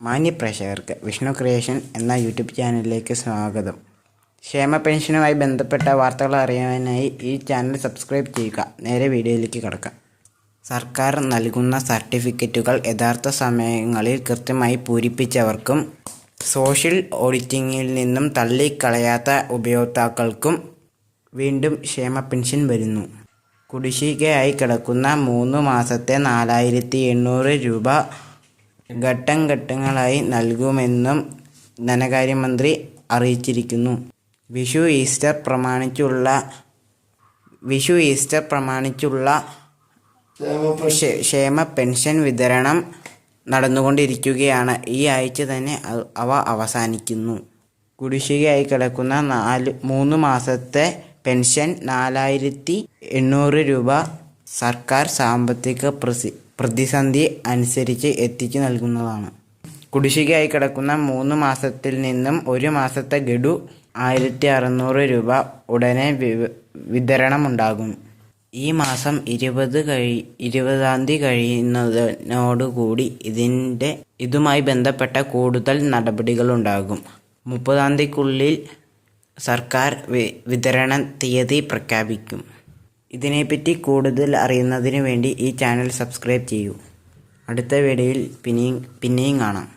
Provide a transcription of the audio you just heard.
മാന്യപ്രേക്ഷകർക്ക് Vishnu creation എന്ന YouTube ചാനലിലേക്ക് സ്വാഗതം. ക്ഷേമ പെൻഷനുമായി ബന്ധപ്പെട്ട വാർത്തകൾ അറിയാനായി ഈ ചാനൽ സബ്സ്ക്രൈബ് ചെയ്യുക. നേരെ വീഡിയോയിലേക്ക് കിടക്കാം. സർക്കാർ നൽകുന്ന സർട്ടിഫിക്കറ്റുകൾ യഥാർത്ഥ സമയങ്ങളിൽ കൃത്യമായി പൂരിപ്പിച്ചവർക്കും സോഷ്യൽ ഓഡിറ്റിങ്ങിൽ നിന്നും തള്ളിക്കളയാത്ത ഉപയോക്താക്കൾക്കും വീണ്ടും ക്ഷേമ പെൻഷൻ വരുന്നു. കുടിശ്ശികയായി കിടക്കുന്ന മൂന്ന് മാസത്തെ നാലായിരത്തി എണ്ണൂറ് രൂപ ഘട്ടം ഘട്ടങ്ങളായി നൽകുമെന്നും ധനകാര്യമന്ത്രി അറിയിച്ചിരിക്കുന്നു. വിഷു ഈസ്റ്റർ പ്രമാണിച്ചുള്ള വിഷു ഈസ്റ്റർ പ്രമാണിച്ചുള്ള ക്ഷേമ പെൻഷൻ വിതരണം നടന്നുകൊണ്ടിരിക്കുകയാണ്. ഈ ആഴ്ച തന്നെ അവ അവസാനിക്കുന്നു. കുടിശ്ശികയായി കിടക്കുന്ന നാല് മൂന്ന് മാസത്തെ പെൻഷൻ നാലായിരത്തി എണ്ണൂറ് രൂപ സർക്കാർ സാമ്പത്തിക പ്രസി പ്രതിസന്ധി അനുസരിച്ച് എത്തിച്ചു നൽകുന്നതാണ്. കുടിശ്ശികയായി കിടക്കുന്ന മൂന്ന് മാസത്തിൽ നിന്നും ഒരു മാസത്തെ ഗഡു ആയിരത്തി അറുന്നൂറ് രൂപ ഉടനെ വിതരണമുണ്ടാകും. ഈ മാസം ഇരുപത് കഴി ഇരുപതാം തീയതി കഴിയുന്നതിനോടുകൂടി ഇതിന്റെ ഇതുമായി ബന്ധപ്പെട്ട കൂടുതൽ നടപടികളുണ്ടാകും. മുപ്പതാം തീയതിക്കുള്ളിൽ സർക്കാർ വിതരണ തീയതി പ്രഖ്യാപിക്കും. ഇതിനെപ്പറ്റി കൂടുതൽ അറിയുന്നതിന് വേണ്ടി ഈ ചാനൽ സബ്സ്ക്രൈബ് ചെയ്യൂ. അടുത്ത വീഡിയോയിൽ പിന്നെയും പിന്നെയും കാണാം.